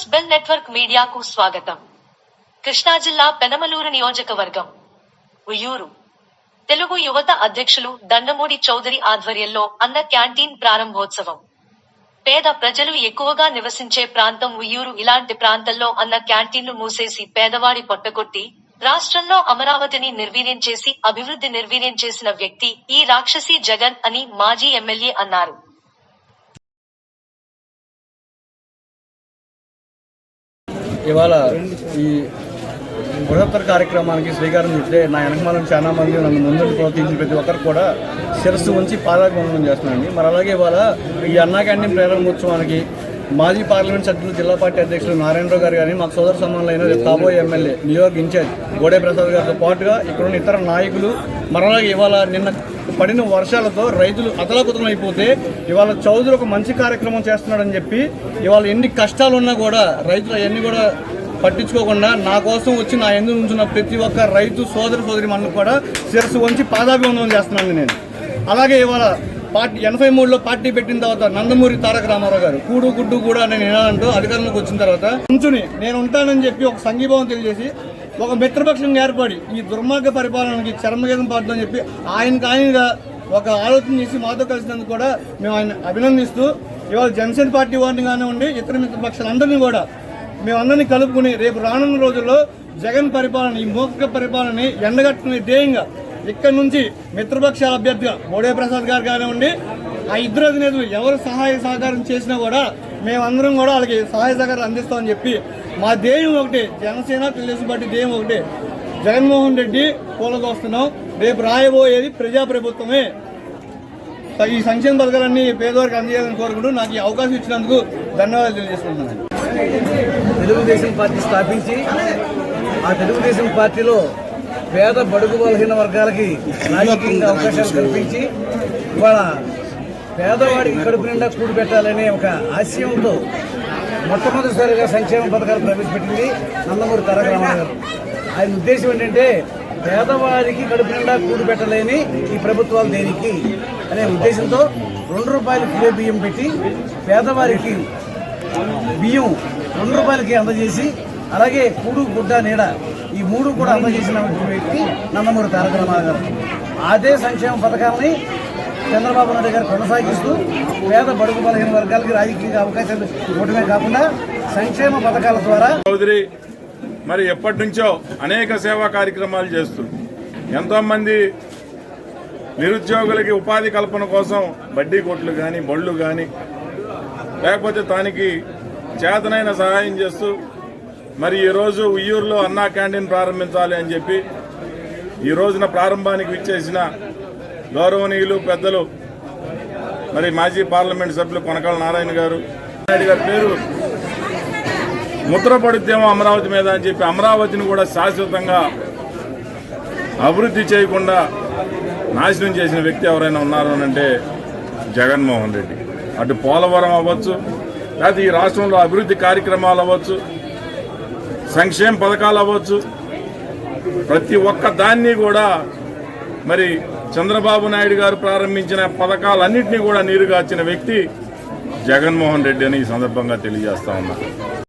News bell network మీడియాకు స్వాగతం. కృష్ణా జిల్లా పెనమలూరు నియోజకవర్గం. ఉయ్యూరు. తెలుగు యువత అధ్యక్షులు దండమూడి చౌదరి ఆధ్వర్యంలో అన్న క్యాంటీన్ ప్రారంభోత్సవం. పేద ప్రజలు ఎక్కువగా నివసించే ప్రాంతం ఉయ్యూరు. ఇలాంటి ప్రాంతంలో అన్న క్యాంటీన్లు మూసేసి పేదవాడి పొట్టగొట్టి రాష్ట్రంలో అమరావతిని నిర్వీర్యం చేసి అభివృద్ధి నిర్వీర్యం చేసిన వ్యక్తి ఈ రాక్షసి జగన్ అని మాజీ ఎమ్మెల్యే అన్నారు. ఇవాళ ఈ బృహత్తర కార్యక్రమానికి శ్రీకారం చుట్టే నా వెనకమాలను చాలా మంది నన్ను ముందుకు ప్రోత్సహించిన ప్రతి ఒక్కరు కూడా శిరస్సు ఉంచి పాదాభివందనం చేస్తున్నానండి మరి అలాగే ఇవాళ ఈ అన్నా క్యాంటీన్ ప్రారంభోత్సవానికి మాజీ పార్లమెంట్ సభ్యులు జిల్లా పార్టీ అధ్యక్షులు నారాయణరావు గారు కానీ మాకు సోదర సమానులైన రేపు కాబోయే ఎమ్మెల్యే నియోజక ఇన్ఛార్జ్ గోడే ప్రసాద్ గారితో పాటుగా ఇక్కడ ఉన్న ఇతర నాయకులు మరలా ఇవాళ నిన్న పడిన వర్షాలతో రైతులు అతలాకుతలం అయిపోతే ఇవాళ చౌదరి ఒక మంచి కార్యక్రమం చేస్తున్నాడని చెప్పి ఇవాళ ఎన్ని కష్టాలు ఉన్నా కూడా రైతులు అవన్నీ కూడా పట్టించుకోకుండా నా కోసం వచ్చి నా ఎందు ఉంచున్న ప్రతి ఒక్క రైతు సోదరి సోదరి మనకు కూడా శిరస్సు వంచి పాదాభివందనం చేస్తున్నాను నేను. అలాగే ఇవాళ పార్టీ ఎనభై మూడులో పార్టీ పెట్టిన తర్వాత నందమూరి తారక రామారావు గారు కూడు గుడ్డు కూడా నేను వినాలంటూ అధికారంలోకి వచ్చిన తర్వాత ఉంచుని నేను ఉంటానని చెప్పి ఒక సంఘీభావం తెలియజేసి ఒక మిత్రపక్షంగా ఏర్పడి ఈ దుర్మార్గ పరిపాలనకి చర్మగీతం పాడుతుందని చెప్పి ఆయనకు ఆయనగా ఒక ఆలోచన చేసి మాతో కలిసినందుకు కూడా మేము ఆయన అభినందిస్తూ ఇవాళ జనసేన పార్టీ వారిని కానివ్వండి ఇతర మిత్రపక్షాలందరినీ కూడా మేమందరినీ కలుపుకుని రేపు రానున్న రోజుల్లో జగన్ పరిపాలన ఈ మూర్ఖ పరిపాలనని ఎండగట్టుకునే ధ్యేయంగా ఇక్కడ నుంచి మిత్రపక్షాల అభ్యర్థిగా మోడే ప్రసాద్ గారు కానివ్వండి ఆ ఇద్దరు అధినేతలు ఎవరు సహాయ సహకారం చేసినా కూడా మేమందరం కూడా వాళ్ళకి సహాయ సహకారాలు అందిస్తామని చెప్పి మా ధ్యేయం ఒకటి జనసేన తెలుగుదేశం పార్టీ ధ్యేయం ఒకటి. జగన్మోహన్ రెడ్డి కూలదోస్తున్నాం రేపు రాయబోయేది ప్రజాప్రభుత్వమే. ఈ సంక్షేమ పథకాలన్నీ పేదవారికి అందజేయాలని కోరుకుంటూ నాకు ఈ అవకాశం ఇచ్చినందుకు ధన్యవాదాలు తెలియజేసుకుంటున్నాను. తెలుగుదేశం పార్టీ స్థాపించి ఆ తెలుగుదేశం పార్టీలో పేద బడుగు బలహీన వర్గాలకి రాజకీయంగా అవకాశాలు కల్పించి ఇవాళ పేదవాడికి కడుపు నిండా కూడి పెట్టాలనే ఒక ఆశయంతో మొట్టమొదటిసారిగా సంక్షేమ పథకాలు ప్రవేశపెట్టింది నందమూరి తారక రామారావు గారు ఆయన ఉద్దేశం ఏంటంటే పేదవారికి కడుపు నిండా కూడి పెట్టలేని ఈ ప్రభుత్వాలు దేనికి? అనే ఉద్దేశంతో రెండు రూపాయలు కిలో బియ్యం పెట్టి పేదవారికి బియ్యం రెండు రూపాయలకి అందజేసి అలాగే కూడు గుడ్డ నీడ ఈ మూడు కూడా అందజేసిన వ్యక్తి నందమూరి తారక రామారావు గారు అదే సంక్షేమ పథకాలని చంద్రబాబు నాయుడు గారు కొనసాగిస్తూ పేద బడుగు బలహీన వర్గాలకి రాజకీయ అవకాశాలు ఇవ్వడమే కాకుండా సంక్షేమ పథకాల ద్వారా చౌదరి మరి ఎప్పటి నుంచో అనేక సేవా కార్యక్రమాలు చేస్తూ ఎంతోమంది నిరుద్యోగులకి ఉపాధి కల్పన కోసం బడ్డీ కొట్లు కానీ బళ్ళు కానీ లేకపోతే దానికి చేతనైన సహాయం చేస్తూ మరి ఈరోజు ఉయ్యూరులో అన్నా క్యాంటీన్ ప్రారంభించాలి అని చెప్పి ఈ రోజున ప్రారంభానికి విచ్చేసిన గౌరవనీయులు పెద్దలు మరి మాజీ పార్లమెంట్ సభ్యులు కొనకాల నారాయణ గారు. నాయుడు గారి పేరు ముద్ర పడుద్దేమో అమరావతి మీద అని చెప్పి అమరావతిని కూడా శాశ్వతంగా అభివృద్ధి చేయకుండా నాశనం చేసిన వ్యక్తి ఎవరైనా ఉన్నారు అంటే జగన్మోహన్ రెడ్డి. అటు పోలవరం అవ్వచ్చు లేకపోతే ఈ రాష్ట్రంలో అభివృద్ధి కార్యక్రమాలు అవ్వచ్చు సంక్షేమ పథకాలు అవ్వచ్చు ప్రతి ఒక్క దాన్ని కూడా మరి చంద్రబాబు నాయుడు గారు ప్రారంభించిన పథకాలన్నింటినీ కూడా నీరుగార్చిన వ్యక్తి జగన్మోహన్ రెడ్డి అని ఈ సందర్భంగా తెలియజేస్తా ఉన్నా.